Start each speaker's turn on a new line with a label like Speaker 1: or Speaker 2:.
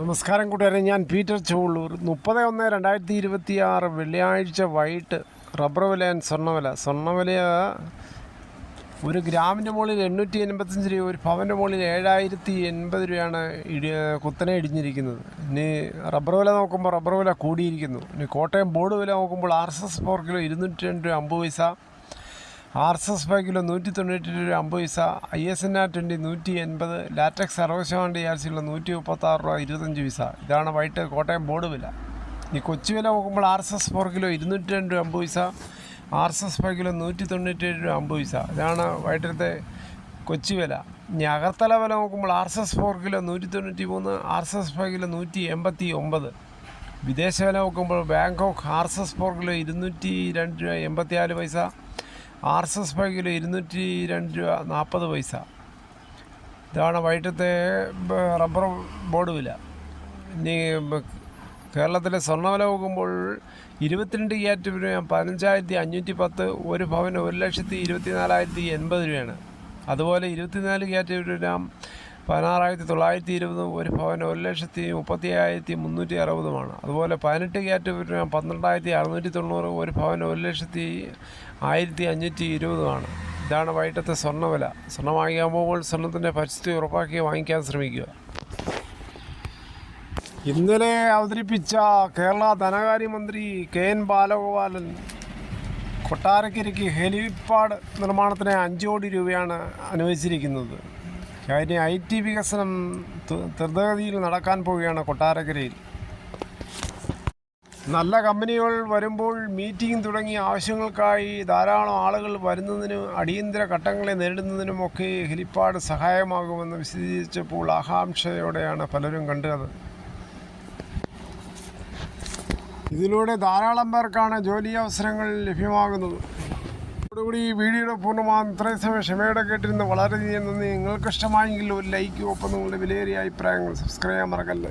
Speaker 1: നമസ്കാരം കൂട്ടുകാരെ ഞാൻ പീറ്റർ ചോളൂർ മുപ്പത് ഒന്ന് രണ്ടായിരത്തി ഇരുപത്തി ആറ് വെള്ളിയാഴ്ച വൈകിട്ട് റബ്ബർ വില ആൻഡ് സ്വർണവില സ്വർണവില ഒരു ഗ്രാമിന്റെ മുകളിൽ എണ്ണൂറ്റി എൺപത്തഞ്ച് രൂപ ഒരു പവന്റെ മുകളിൽ ഏഴായിരത്തി എൺപത് രൂപയാണ് ഇടി കുത്തനെ ഇടിഞ്ഞിരിക്കുന്നത്. ഇനി റബ്ബർ വില നോക്കുമ്പോൾ റബ്ബർ വില കൂടിയിരിക്കുന്നു. ഇനി കോട്ടയം ബോർഡ് വില നോക്കുമ്പോൾ R S S four kilo ഇരുന്നൂറ്റി രണ്ട് രൂപ അമ്പത് പൈസ. ആർ എസ് എസ് ഫൈവ് നൂറ്റി തൊണ്ണൂറ്റി രൂപ അമ്പത് പൈസ I S N R twenty നൂറ്റി എൺപത് ലാറ്റക്സ് അറുപത് ശതമാനം ഡി ആർ സിയുള്ള നൂറ്റി മുപ്പത്താറ് രൂപ ഇരുപത്തഞ്ച് പൈസ. ഇതാണ് വൈകിട്ട് കോട്ടയം ബോർഡ് വില. ഈ കൊച്ചു വില നോക്കുമ്പോൾ R S S four kilo ഇരുന്നൂറ്റി രണ്ട് രൂപ അമ്പത് പൈസ R S S five kilo നൂറ്റി തൊണ്ണൂറ്റി ഏഴ് രൂപ അമ്പത് പൈസ. ഇതാണ് വൈകിട്ടത്തെ കൊച്ചു വില. ഇനി അകർത്തല വില നോക്കുമ്പോൾ R S S four kilo നൂറ്റി തൊണ്ണൂറ്റി മൂന്ന് R S S five kilo നൂറ്റി എൺപത്തി ഒമ്പത് വിദേശ വില നോക്കുമ്പോൾ Bangkok R S S four kilo ഇരുന്നൂറ്റി രണ്ട് രൂപ എൺപത്തിനാല് പൈസ ആർ എസ് എസ് കിലോ ഇരുന്നൂറ്റി രണ്ട് രൂപ നാൽപ്പത് പൈസ. ഇതാണ് വൈകിട്ടത്തെ റബ്ബർ ബോർഡ് വില. ഇനി കേരളത്തിലെ സ്വർണവില നോക്കുമ്പോൾ ഇരുപത്തിരണ്ട് ക്യാറ്റ് രൂപ പതിനഞ്ചായിരത്തി അഞ്ഞൂറ്റി പത്ത് ഒരു ഭവന് ഒരു ലക്ഷത്തി ഇരുപത്തി നാലായിരത്തി എൺപത് രൂപയാണ്. അതുപോലെ ഇരുപത്തിനാല് ക്യാറ്റ് രൂപ പതിനാറായിരത്തി തൊള്ളായിരത്തി ഇരുപതും ഒരു പവന് ഒരു ലക്ഷത്തി മുപ്പത്തി അയ്യായിരത്തി മുന്നൂറ്റി അറുപതുമാണ്. അതുപോലെ പതിനെട്ട് ക്യാറ്റ് രൂപ പന്ത്രണ്ടായിരത്തി അറുന്നൂറ്റി തൊണ്ണൂറ് ഒരു പവന് ഒരു ലക്ഷത്തി ആയിരത്തി അഞ്ഞൂറ്റി ഇരുപതുമാണ് ഇതാണ് വൈകിട്ടത്തെ സ്വർണവില. സ്വർണം വാങ്ങിക്കാൻ പോകുമ്പോൾ സ്വർണത്തിന്റെ പരിസ്ഥിതി ഉറപ്പാക്കി വാങ്ങിക്കാൻ ശ്രമിക്കുക. ഇന്നലെ അവതരിപ്പിച്ച കേരള ധനകാര്യമന്ത്രി കെ എൻ ബാലഗോപാലൻ കൊട്ടാരക്കരയ്ക്ക് ഹെലിപ്പാഡ് നിർമ്മാണത്തിന് അഞ്ച് കോടി രൂപയാണ് അനുവദിച്ചിരിക്കുന്നത്. കാര്യം ഐ ടി വികസനം ത- നടക്കാൻ പോവുകയാണ് കൊട്ടാരക്കരയിൽ. നല്ല കമ്പനികൾ വരുമ്പോൾ മീറ്റിംഗ് തുടങ്ങിയ ആവശ്യങ്ങൾക്കായി ധാരാളം ആളുകൾ വരുന്നതിനും അടിയന്തര ഘട്ടങ്ങളെ നേരിടുന്നതിനുമൊക്കെ ഹെലിപ്പാഡ് സഹായമാകുമെന്ന് വിശദീകരിച്ചപ്പോൾ ആകാംക്ഷയോടെയാണ് പലരും കണ്ടത്. ഇതിലൂടെ ധാരാളം പേർക്കാണ് ജോലി അവസരങ്ങൾ ലഭ്യമാകുന്നത്. അതോടുകൂടി ഈ വീഡിയോയുടെ പൂർണമാകും ഇത്രയും സമയം ക്ഷമയോടെ കേട്ടിരുന്ന വളരെയധികം നന്ദി. നിങ്ങൾക്ക് ഇഷ്ടമായെങ്കിൽ ഒരു ലൈക്കും ഒപ്പം നിങ്ങളുടെ വിലയേറിയ അഭിപ്രായങ്ങൾ സബ്സ്ക്രൈബ് ചെയ്യാൻ മറക്കല്ലേ.